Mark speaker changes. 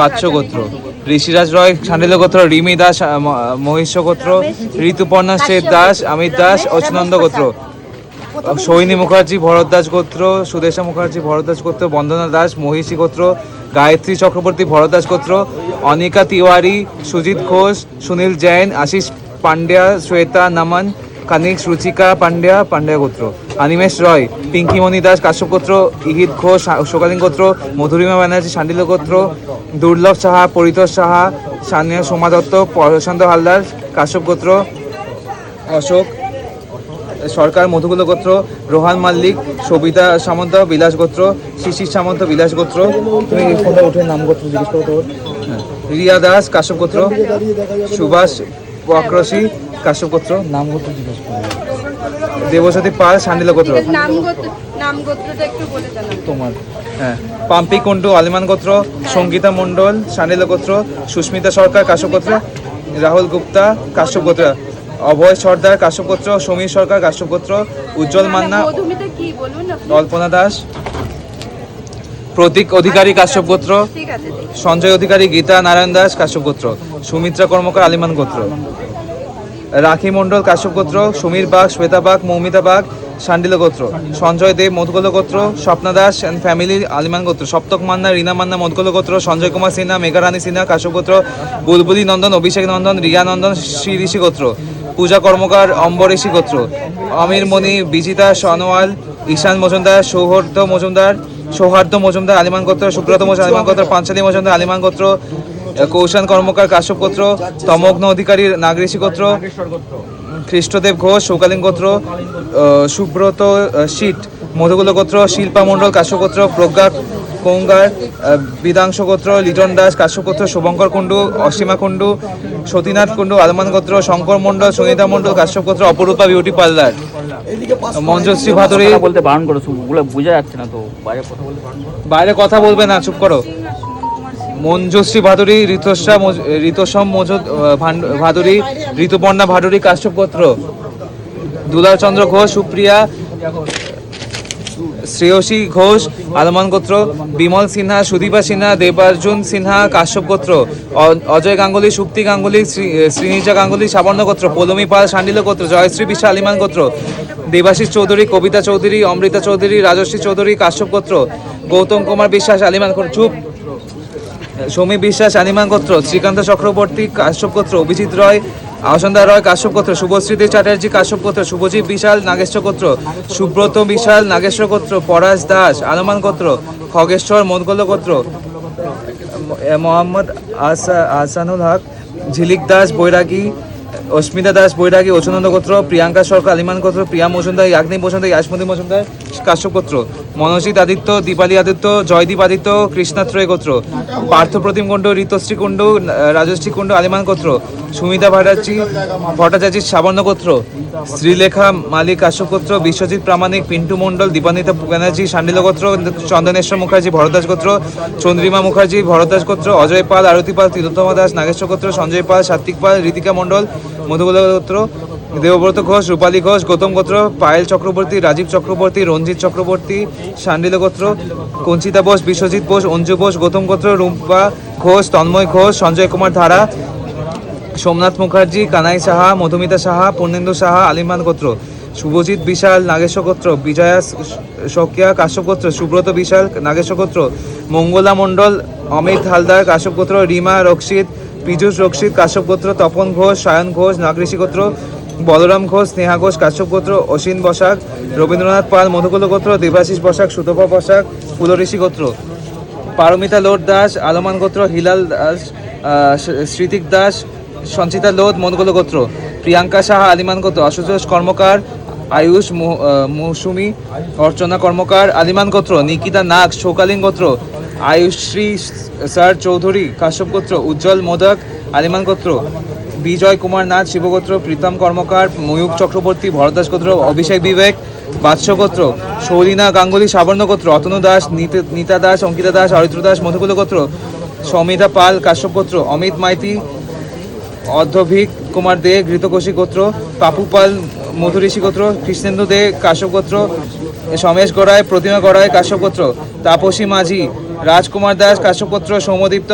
Speaker 1: বাচ্চ গোত্র, ঋষিরাজ রয় সান্ডিল্য গোত্র, রিমি দাস মহিষ্য গোত্র, ঋতুপর্ণা শেঠ দাস অমিত দাস, অচনন্দ গোত্র সৈনী মুখার্জি, ভরত দাস গোত্র, সুদেশা মুখার্জি, ভরত দাস গোত্র, বন্দনা দাস, মহিষী গোত্র, গায়ত্রী চক্রবর্তী, ভরত দাস গোত্র, অনিকা তিওয়ারি, সুজিত ঘোষ, সুনীল জৈন, আশিস পান্ড্যা, শ্বেতা নমন কানিক রুচিকা পান্ড্যা পান্ড্যা গোত্র। অনিমেষ রয়, পিঙ্কিমণি দাস, কাশ্যপ গোত্র, ইহিত ঘোষ শোকালীন গোত্র, মধুরিমা ব্যানার্জি, শান্ডিল গোত্র, দুর্লভ সাহা, পরিতোষ সাহা, সানিয়া সোমা দত্ত, প্রশান্ত হালদার, কাশ্যপ গোত্র, অশোক, সরকার মধুকুল গোত্র, রোহান মাল্লিক, সবিতা সামন্ত, বিলাস গোত্র, শিশির সামন্ত, বিলাস গোত্র। তুমি নাম গোত্র জিজ্ঞেস করো হ্যাঁ। রিয়া দাস, কাশ্যপ গোত্র। সুভাষ বক্রসী কাশ্যপ গোত্র নাম গোত্র জিজ্ঞেস করো। দেবসতী পাল সান্ডিল গোত্র
Speaker 2: নাম গোত্র নাম গোত্রটা একটু বলে
Speaker 1: তোমার হ্যাঁ। পাম্পি কুন্ডু আলিমান গোত্র সঙ্গীতা মণ্ডল সানিল গোত্র সুস্মিতা সরকার কাশ্যপ গোত্র রাহুল গুপ্তা কাশ্যপ গোত্র অভয় সর্দার কাশ্যপ গোত্র সমীর সরকার কাশ্যপ গোত্র উজ্জ্বল মান্না? কল্পনা দাস প্রতীক অধিকারী কাশ্যপ গোত্র
Speaker 2: ঠিক
Speaker 1: সঞ্জয় অধিকারী গীতা নারায়ণ দাস কাশ্যপ গোত্র সুমিত্রা কর্মকার আলিমান গোত্র। রাখি মণ্ডল কাশ্যপ গোত্র সমীর বাগ শ্বেতা বাগ মৌমিতা বাগ শান্ডিল গোত্র। সঞ্জয় দেব মধুকল গোত্র স্বপ্না দাস অ্যান্ড ফ্যামিলি আলিমান গোত্র। সপ্তক মান্না রীনা মান্না মধুকল গোত্র সঞ্জয় কুমার সিনহা মেঘারানী সিনহা কাশ্যপ গোত্র বুলবুলি নন্দন অভিষেক নন্দন রিয়া নন্দন শ্রী ঋষি গোত্র। পূজা কর্মকার অম্বরেশী গোত্র। অমির মণি বিজিতা সনোয়াল ঈশান মজুমদার সৌহর্দ মজুমদার সৌহার্দ্য মজুমদার আলিমান গোত্র সুব্রত মজুমদার আলিমান গোত্র পাঞ্চালী মজুমদার আলিমান গোত্র কৌশান কর্মকার কাশ্যপ গোত্র তমগ্ন অধিকারী নাগরেশী গোত্র খ্রিস্টদেব ঘোষ সৌকালীন গোত্র সুব্রত শীত মধুকুল গোত্র শিল্পা মণ্ডল কাশ্যপ গোত্র প্রজ্ঞা কৌঙ্গার বিদাংশ গোত্র লিটন দাস কাশ্যপ গোত্র শুভঙ্কর কুণ্ডু অসীমা কুণ্ডু সতীনাথ কুণ্ডু আলমান গোত্র শঙ্কর মণ্ডল সঙ্গীতা মণ্ডল কাশ্যপ গোত্র অপরূপা বিউটি পার্লার। মঞ্জশ্রী ভাদুরী
Speaker 3: বলতে বারণ করো বোঝা যাচ্ছে না তো। বাইরে কথা বলতে
Speaker 1: বাইরে কথা বলবে না চুপ করো। মঞ্জুশ্রী ভাদুরী ঋতস্যা ঋতসম মজুদ ভাদুরী ঋতুপর্ণা ভাদুরী কাশ্যপ গোত্র। দুলাচন্দ্র ঘোষ সুপ্রিয়া শ্রেয়সী ঘোষ, আলমান গোত্র, বিমল সিনহা, সুদীপা সিনহা, দেবার্জুন সিনহা, কাশ্যপ গোত্র অজয় গাঙ্গুলি, সুপ্তি গাঙ্গুলি, শ্রী- শ্রীনিজা গাঙ্গুলি, সাবর্ণ গোত্র, পৌলমী পাল শান্ডিল গোত্র, জয়শ্রী বিশ্বা আলিমান গোত্র, দেবাশিস চৌধুরী, কবিতা চৌধুরী, অমৃতা চৌধুরী, রাজশ্রী চৌধুরী, কাশ্যপ গোত্র, গৌতম কুমার বিশ্বাস, আলিমান চুপ। সমী বিশ্বাস আনিমান গোত্র, শ্রীকান্ত চক্রবর্তী, কাশ্যপ গোত্র, অভিজিৎ রয় আহসন্দা রয়, কাশ্যপ গোত্র শুভশ্রীদেব চ্যাটার্জি, কাশ্যপ গোত্র, শুভজিৎ বিশাল নাগেশ্বর গোত্র, সুব্রত বিশাল নাগেশ্বর গোত্র, পরাশ দাস আলমান গোত্র, খগেশ্বর, মদগল গোত্র, মোহাম্মদ আহসা- আহসানুল হক, ঝিলিক দাস, বৈরাগী, অস্মিতা দাস, বৈরাগী অচনন্দ গোত্র, প্রিয়াঙ্কা সরকার, আলিমান গোত্র, প্রিয়া মজুমদার ইয়াগ্নি মজুমদার, ইয়াসমতি মজুমদার, কাশ্যপ গোত্র, মনোজিৎ আদিত্য, দীপালি আদিত্য, জয়দীপ আদিত্য, কৃষ্ণাত্রয় গোত্র পার্থ প্রতিম কুণ্ড, ঋতশ্রী কুণ্ড, রাজশ্রী কুণ্ডু, আলিমান গোত্র সুমিতা ভট্টাচার্যী ভট্টাচার্যী সাবর্ণ গোত্র শ্রীলেখা মালিক গোত্র বিশ্বজিৎ প্রামাণিক, পিন্টু মণ্ডল, দীপান্বিতা ব্যানার্জি, শান্ডিল গোত্র, চন্দনেশ্বর মুখার্জি ভরদাস গোত্র, চন্দ্রিমা মুখার্জি ভরদাস গোত্র, অজয় পাল, আরতি পাল, তিলোত্তমা দাস, নাগেশ্বর গোত্র, সঞ্জয় পাল, সাত্বিক পাল, ঋতিকা মণ্ডল মধুবল গোত্র, দেবব্রত ঘোষ, রূপালী ঘোষ, গৌতম গোত্র, পায়েল চক্রবর্তী, রাজীব চক্রবর্তী, রঞ্জিত চক্রবর্তী, শান্ডিল গোত্র, কঞ্চিতা বোস, বিশ্বজিৎ বোস, অঞ্জু বোস, গৌতম গোত্র, রূপা ঘোষ, তন্ময় ঘোষ, সঞ্জয় কুমার ধারা সোমনাথ মুখার্জি, কানাই সাহা, মধুমিতা সাহা, পূর্ণেন্দু সাহা, আলিমান গোত্র, শুভজিৎ বিশাল নাগেশ্বর গোত্র, বিজয়া শকিয়া, কাশ্যপ গোত্র, সুব্রত বিশাল নাগেশ্বর গোত্র, মঙ্গলা মণ্ডল, অমিত হালদার, কাশ্যপ গোত্র, রিমা রক্ষিত, পীযুষ রক্ষিত, কাশ্যপ গোত্র, তপন ঘোষ, সায়ন ঘোষ নাগঋষি গোত্র, বলরাম ঘোষ, স্নেহা ঘোষ, কাশ্যপ গোত্র, অসীন বসাক, রবীন্দ্রনাথ পাল, মধুকুল গোত্র, দেবাশিস বসাক, সুতপা বসাক ফুলঋষি গোত্র, পারমিতা লোট দাস, আলমান গোত্র, হিলাল দাস স্মৃতিক দাস সঞ্চিতা লোধ, মনগোল গোত্র, প্রিয়াঙ্কা সাহা, আলিমান গোত্র, আশুতোষ কর্মকার, আয়ুষ মৌসুমী, অর্চনা কর্মকার, আলিমান গোত্র, নিকিতা নাগ শোকালীন গোত্র, আয়ুশ্রী স্যার চৌধুরী, কাশ্যপ গোত্র, উজ্জ্বল মোদক, আলিমান গোত্র, বিজয় কুমার নাথ শিবগোত্র প্রীতম কর্মকার, ময়ূক চক্রবর্তী, ভরদাস গোত্র, অভিষেক বিবেক বাৎস গোত্র, সৌরিনা গাঙ্গুলি, সাবর্ণ গোত্র, অতনু দাস, নিত- নিতা দাস, অঙ্কিতা দাস, অরিত্র দাস, মধুকুল গোত্র, সমিতা পাল, কাশ্যপ গোত্র, অমিত মাইতি অর্ধভিক কুমার দে, ঘৃতকোষী গোত্র পাপু পাল গোত্র, কৃষ্ণেন্দু দে, কাশ্যপ গোত্র, সমেশ গড়ায় প্রতিমা গড়ায় কাশ্যপ গোত্র, তাপসী মাঝি, রাজকুমার দাস, কাশ্যপ গোত্র, সৌমদীপ্ত